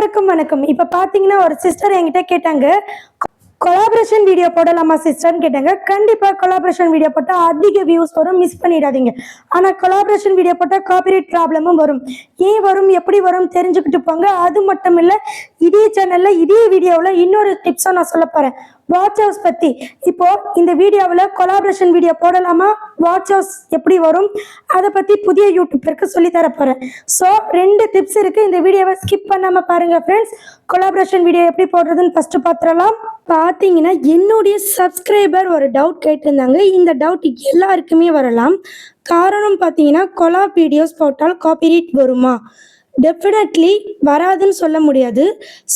எல்லாருக்கும் வணக்கம். இப்போ பார்த்தீங்கன்னா ஒரு சிஸ்டர் என்கிட்ட கேட்டாங்க கொலாபரேஷன் வீடியோ போடலாமா சிஸ்டர்னு கேட்டாங்க. கண்டிப்பாக கொலாபரேஷன் வீடியோ போட்டால் அதிக வியூஸ் வரும் மிஸ் பண்ணிடாதீங்க. ஆனால் கொலாபரேஷன் வீடியோ போட்டால் காப்பிரைட் ப்ராப்ளமும் வரும். ஏன் வரும் எப்படி வரும் தெரிஞ்சுக்கிட்டு போங்க. அது மட்டும் இல்லை இதே சேனலில் இதே வீடியோவில் இன்னொரு டிப்ஸும் நான் சொல்ல போகிறேன் வாட்ச் ஹவுஸ் பற்றி இப்போ இந்த வீடியோவில் கொலாபரேஷன் வீடியோ போடலாமா? வாட்ச் ஹவுஸ் எப்படி வரும்? அதை பற்றி புதிய யூடியூபருக்கு சொல்லி தர போகிறேன் ஸோ ரெண்டு டிப்ஸ் இருக்குது இந்த வீடியோவை ஸ்கிப் பண்ணாமல் பாருங்கள் ஃப்ரெண்ட்ஸ் கொலாபரேஷன் வீடியோ எப்படி போடுறதுன்னு ஃபஸ்ட்டு பார்த்துடலாம். பார்த்தீங்கன்னா என்னுடைய சப்ஸ்கிரைபர் ஒரு டவுட் கேட்டிருந்தாங்க. இந்த டவுட் எல்லாருக்குமே வரலாம். காரணம் பார்த்தீங்கன்னா கொலாப் வீடியோஸ் போட்டால் காப்பிரைட் வருமா? டெஃபினெட்லி வராதுன்னு சொல்ல முடியாது.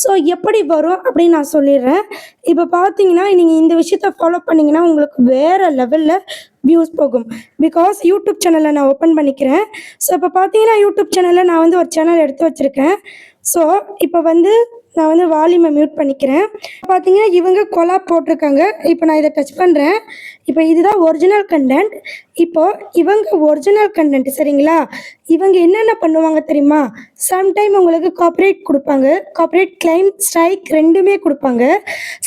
ஸோ எப்படி வரும் அப்படின்னு நான் சொல்லிடுறேன். இப்போ பார்த்தீங்கன்னா நீங்கள் இந்த விஷயத்த ஃபாலோ பண்ணிங்கன்னா உங்களுக்கு வேறு லெவலில் வியூஸ் போகும். பிகாஸ் யூடியூப் சேனலை நான் ஓப்பன் பண்ணிக்கிறேன். ஸோ இப்போ பார்த்தீங்கன்னா யூடியூப் சேனலில் நான் வந்து ஒரு சேனல் எடுத்து வச்சுருக்கேன். ஸோ இப்போ வந்து நான் வந்து வால்யூமை மியூட் பண்ணிக்கிறேன். பார்த்தீங்கன்னா இவங்க கொலா போட்டிருக்காங்க. இப்போ நான் இதை டச் பண்ணுறேன் இப்போ இதுதான் ஒரிஜினல் கண்டென்ட் இப்போ இவங்க ஒரிஜினல் கண்டென்ட் சரிங்களா? இவங்க என்னென்ன பண்ணுவாங்க தெரியுமா? சம்டைம் உங்களுக்கு காப்பரேட் கொடுப்பாங்க. காப்பரேட் கிளைம் ஸ்ட்ரைக் ரெண்டுமே கொடுப்பாங்க.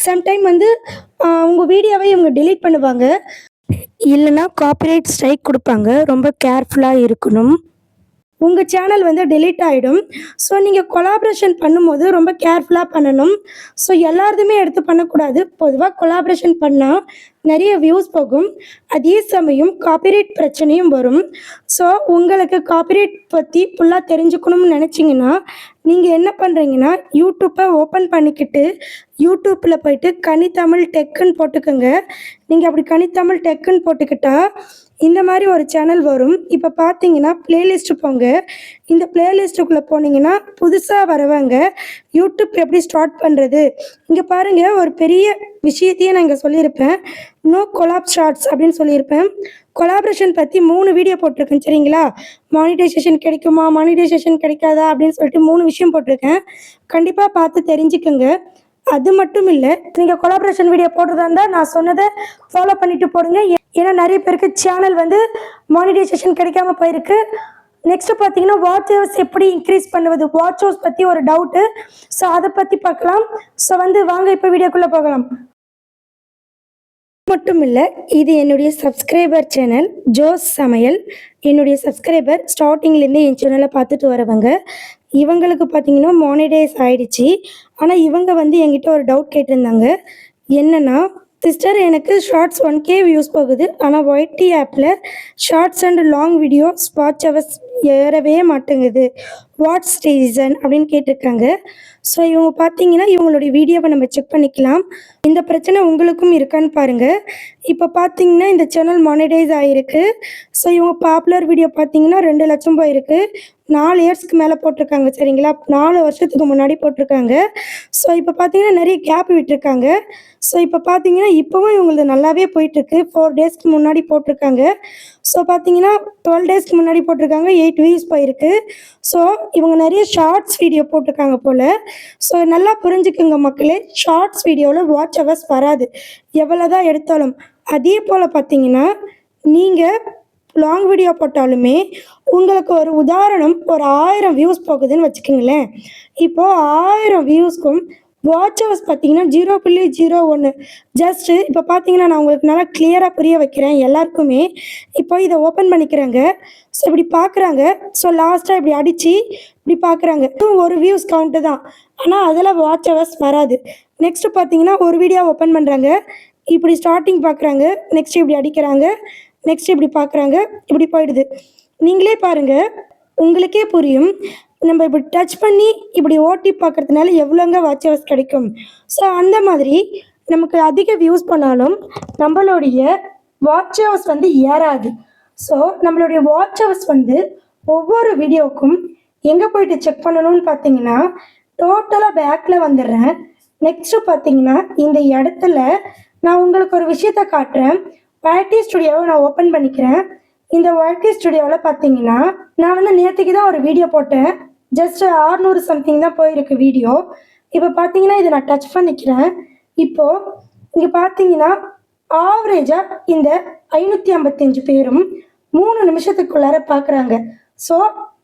சம்டைம் வந்து உங்கள் வீடியோவை இவங்க டிலீட் பண்ணுவாங்க. இல்லைன்னா காப்பரேட் ஸ்ட்ரைக் கொடுப்பாங்க. ரொம்ப கேர்ஃபுல்லாக இருக்கணும். உங்கள் சேனல் வந்து டெலீட் ஆகிடும் ஸோ நீங்கள் கொலாபரேஷன் பண்ணும்போது ரொம்ப கேர்ஃபுல்லாக பண்ணணும். ஸோ எல்லாருதுமே எடுத்து பண்ணக்கூடாது. பொதுவாக கொலாபரேஷன் பண்ணால் நிறைய வியூஸ் போகும். அதே சமயம் காப்பிரைட் பிரச்சனையும் வரும். ஸோ உங்களுக்கு காப்பிரைட் பற்றி ஃபுல்லாக தெரிஞ்சுக்கணும்னு நினச்சிங்கன்னா நீங்கள் என்ன பண்ணுறீங்கன்னா யூடியூப்பை ஓப்பன் பண்ணிக்கிட்டு யூடியூப்பில் போயிட்டு கனித்தமிழ் டெக்குன்னு போட்டுக்கோங்க. நீங்கள் அப்படி கனித்தமிழ் டெக்குன்னு போட்டுக்கிட்டால் இந்த மாதிரி ஒரு சேனல் வரும். இப்போ பார்த்தீங்கன்னா பிளேலிஸ்ட் போங்க. இந்த பிளேலிஸ்ட்டுக்குள்ளே போனீங்கன்னா புதுசாக வரவங்க யூடியூப் எப்படி ஸ்டார்ட் பண்ணுறது இங்கே பாருங்கள் ஒரு பெரிய விஷயத்தையே நான் இங்கே சொல்லியிருப்பேன். நோ கொலாப் ஷார்ட்ஸ் அப்படின்னு சொல்லியிருப்பேன். கொலாபரேஷன் பற்றி மூணு வீடியோ போட்டிருக்கேன் சரிங்களா? மானிட்டைசேஷன் கிடைக்குமா? மானிட்டைசேஷன் கிடைக்காதா? அப்படின்னு சொல்லிட்டு மூணு விஷயம் போட்டிருக்கேன். கண்டிப்பாக பார்த்து தெரிஞ்சுக்கோங்க. அது மட்டும் இல்லை நீங்கள் கொலாபரேஷன் வீடியோ போடுறதா இருந்தால் நான் சொன்னதை ஃபாலோ பண்ணிட்டு போடுங்க. ஏன்னா நிறைய பேருக்கு சேனல் வந்து மானிடைசேஷன் கிடைக்காம போயிருக்கு. நெக்ஸ்ட் பார்த்தீங்கன்னா வாட்ச் ஹவர்ஸ் எப்படி இன்க்ரீஸ் பண்ணுவது? வாட்ச் ஹவர்ஸ் பற்றி ஒரு டவுட்டு ஸோ அதை பற்றி பார்க்கலாம். ஸோ வந்து வாங்க இப்போ வீடியோக்குள்ளே போகலாம். மட்டும் இல்லை இது என்னுடைய சப்ஸ்கிரைபர் சேனல் ஜோஸ் சமையல். என்னுடைய சப்ஸ்கிரைபர் ஸ்டார்டிங்லேருந்து என் சேனலை பார்த்துட்டு வரவங்க. இவங்களுக்கு பார்த்தீங்கன்னா மானிடைஸ் ஆயிடுச்சு. ஆனால் இவங்க வந்து என்கிட்ட ஒரு டவுட் கேட்டிருந்தாங்க. என்னன்னா சிஸ்டர் எனக்கு ஷார்ட்ஸ் ஒன் கே வியூஸ் போகுது. ஆனால் ஒயிட்டி ஆப்பில் shorts and long videos watch hours ஏறவே மாட்டேங்குது. வாட்ஸ் ரீசன் அப்படின்னு கேட்டிருக்காங்க. ஸோ இவங்க பார்த்தீங்கன்னா இவங்களுடைய வீடியோவை நம்ம செக் பண்ணிக்கலாம். இந்த பிரச்சனை உங்களுக்கும் இருக்கான்னு பாருங்கள் இப்போ பார்த்தீங்கன்னா இந்த சேனல் மானிடைஸ் ஆகிருக்கு ஸோ இவங்க பாப்புலர் வீடியோ பார்த்தீங்கன்னா ரெண்டு லட்சம் போயிருக்கு நாலு இயர்ஸ்க்கு மேலே போட்டிருக்காங்க சரிங்களா? நாலு வருஷத்துக்கு முன்னாடி போட்டிருக்காங்க. ஸோ இப்போ பார்த்தீங்கன்னா நிறைய கேப் விட்டுருக்காங்க. ஸோ இப்போ பார்த்தீங்கன்னா இப்போவும் இவங்களுக்கு நல்லாவே போயிட்டுருக்கு ஃபோர் டேஸ்க்கு முன்னாடி போட்டிருக்காங்க. ஸோ பார்த்தீங்கன்னா டுவெல் டேஸ்க்கு முன்னாடி போட்டிருக்காங்க. எயிட் வியூஸ் போயிருக்கு. ஸோ இவங்க நிறைய ஷார்ட்ஸ் வீடியோ போட்டிருக்காங்க போல். ஸோ நல்லா புரிஞ்சுக்குங்க மக்களே ஷார்ட்ஸ் வீடியோவில் வாட்ச் ஹவர்ஸ் வராது. எவ்வளோ தான் எடுத்தாலும். அதே போல் பார்த்தீங்கன்னா நீங்கள் லாங் வீடியோ போட்டாலுமே உங்களுக்கு ஒரு உதாரணம் ஒரு ஆயிரம் வியூஸ் போகுதுன்னு வச்சுக்கோங்களேன். இப்போது ஆயிரம் வியூஸ்க்கும் வாட்ச் ஹவர்ஸ் பார்த்தீங்கன்னா ஜீரோ புள்ளி ஜீரோ ஒன்று ஜஸ்ட்டு இப்போ பார்த்தீங்கன்னா நான் உங்களுக்கு நல்லா கிளியராக புரிய வைக்கிறேன் எல்லாருக்குமே. இப்போ இதை ஓப்பன் பண்ணிக்கிறாங்க. ஸோ இப்படி பார்க்குறாங்க. ஸோ லாஸ்ட்டாக இப்படி அடித்து இப்படி பார்க்குறாங்க. ஒரு வியூஸ் கவுண்ட்டு தான். ஆனால் அதில் வாட்ச் ஹவர்ஸ் வராது. நெக்ஸ்ட்டு பார்த்தீங்கன்னா ஒரு வீடியோ ஓப்பன் பண்ணுறாங்க இப்படி ஸ்டார்டிங் பார்க்குறாங்க. நெக்ஸ்ட் இப்படி அடிக்கிறாங்க. நெக்ஸ்ட் இப்படி பார்க்குறாங்க. இப்படி போயிடுது. நீங்களே பாருங்கள் உங்களுக்கே புரியும். நம்ம இப்படி டச் பண்ணி இப்படி ஓட்டி பார்க்கறதுனால எவ்வளோங்க வாட்ச் ஹவர்ஸ் கிடைக்கும்? ஸோ அந்த மாதிரி நமக்கு அதிக வியூஸ் பண்ணாலும் நம்மளுடைய வாட்ச் ஹவர்ஸ் வந்து ஏறாது. ஸோ நம்மளுடைய வாட்ச் ஹவர்ஸ் வந்து ஒவ்வொரு வீடியோவுக்கும் எங்கே போயிட்டு செக் பண்ணணும்னு பார்த்தீங்கன்னா டோட்டலாக பேக்கில் வந்துடுறேன். நெக்ஸ்ட்டு பார்த்தீங்கன்னா இந்த இடத்துல நான் உங்களுக்கு ஒரு விஷயத்த காட்டுறேன். வைட்டி ஸ்டுடியோவை நான் ஓப்பன் பண்ணிக்கிறேன். இந்த வைட்டி ஸ்டுடியோவில் பார்த்தீங்கன்னா நான் வந்து நேற்றுக்கு தான் ஒரு வீடியோ போட்டேன். ஜஸ்ட் 600 சம்திங் தான் போயிருக்கு வீடியோ இப்போ பார்த்தீங்கன்னா இதை நான் டச் பண்ணிக்கிறேன். இப்போது இங்கே பார்த்தீங்கன்னா ஆவரேஜாக இந்த ஐநூற்றி ஐம்பத்தஞ்சு பேரும் மூணு நிமிஷத்துக்குள்ளார பார்க்குறாங்க ஸோ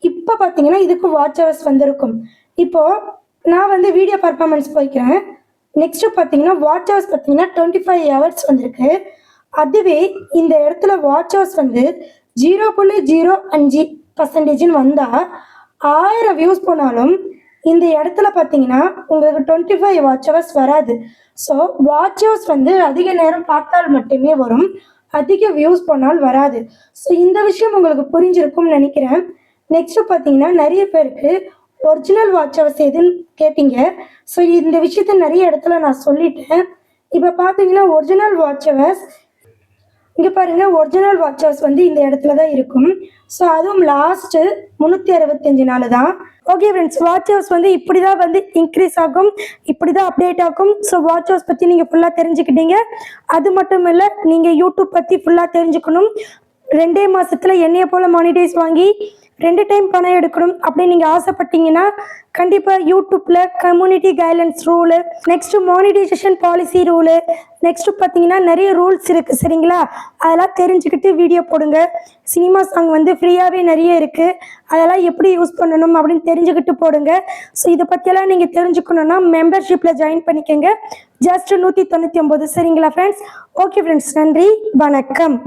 இப்போ பார்த்தீங்கன்னா இதுக்கு வாட்ச் ஹவர்ஸ் வந்திருக்கும். இப்போ நான் வந்து வீடியோ பர்ஃபார்மன்ஸ் போய்க்கிறேன். நெக்ஸ்ட்டு பார்த்தீங்கன்னா வாட்ச் ஹவர்ஸ் பார்த்தீங்கன்னா டுவெண்ட்டி ஃபைவ் ஹவர்ஸ் வந்திருக்கு. அதுவே இந்த இடத்துல வாட்ச் ஹவர்ஸ் வந்து ஜீரோ புள்ளி ஜீரோ அஞ்சு பர்சன்டேஜ்னு வந்தால் ஆயிரம் வியூஸ் போனாலும் இந்த இடத்துல பார்த்தீங்கன்னா உங்களுக்கு டுவெண்ட்டி ஃபைவ் வாட்ச் ஹவர்ஸ் வராது. ஸோ வாட்ச் ஹவர்ஸ் வந்து அதிக நேரம் பார்த்தால் மட்டுமே வரும். அதிக வியூஸ் போனால் வராது. ஸோ இந்த விஷயம் உங்களுக்கு புரிஞ்சிருக்கும்னு நினைக்கிறேன். நெக்ஸ்ட்டு பார்த்தீங்கன்னா நிறைய பேருக்கு ஒரிஜினல் வாட்ச் ஹவர்ஸ் எதுன்னு கேட்டீங்க. ஸோ இந்த விஷயத்த நிறைய இடத்துல நான் சொல்லிட்டேன். இப்போ பார்த்தீங்கன்னா ஒரிஜினல் வாட்ச் ஹவர்ஸ் இங்கே பாருங்க ஒரிஜினல் வாட்ச் வந்து இந்த இடத்துல தான் இருக்கும். ஸோ அதுவும் லாஸ்ட்டு முந்நூற்றி அறுபத்தஞ்சு நாள் தான். ஓகே ஃப்ரெண்ட்ஸ் வாட்ச் ஹவர்ஸ் வந்து இப்படி தான் வந்து இன்க்ரீஸ் ஆகும் இப்படி தான் அப்டேட் ஆகும். ஸோ வாட்ச் ஹவர்ஸ் பற்றி நீங்கள் ஃபுல்லாக தெரிஞ்சுக்கிட்டீங்க. அது மட்டும் இல்லை நீங்கள் யூடியூப் பற்றி ஃபுல்லாக தெரிஞ்சுக்கணும். ரெண்டே மாசத்துல என்னைய போல மானிடைஸ் வாங்கி ரெண்டு டைம் பணம் எடுக்கணும் அப்படின்னு நீங்கள் ஆசைப்பட்டீங்கன்னா கண்டிப்பாக யூடியூப்பில் community guidelines rule next monetisation policy rule next பார்த்தீங்கன்னா நிறைய ரூல்ஸ் இருக்குது சரிங்களா? அதெல்லாம் தெரிஞ்சுக்கிட்டு வீடியோ போடுங்க. சினிமா சாங் வந்து ஃப்ரீயாகவே நிறைய இருக்குது அதெல்லாம் எப்படி யூஸ் பண்ணணும் அப்படின்னு தெரிஞ்சுக்கிட்டு போடுங்க. ஸோ இதை பற்றியெல்லாம் நீங்கள் தெரிஞ்சுக்கணுன்னா மெம்பர்ஷிப்பில் ஜாயின் பண்ணிக்கோங்க. ஜஸ்ட் நூற்றி தொண்ணூற்றி ஒம்பது சரிங்களா ஃப்ரெண்ட்ஸ் ஓகே ஃப்ரெண்ட்ஸ் நன்றி வணக்கம்.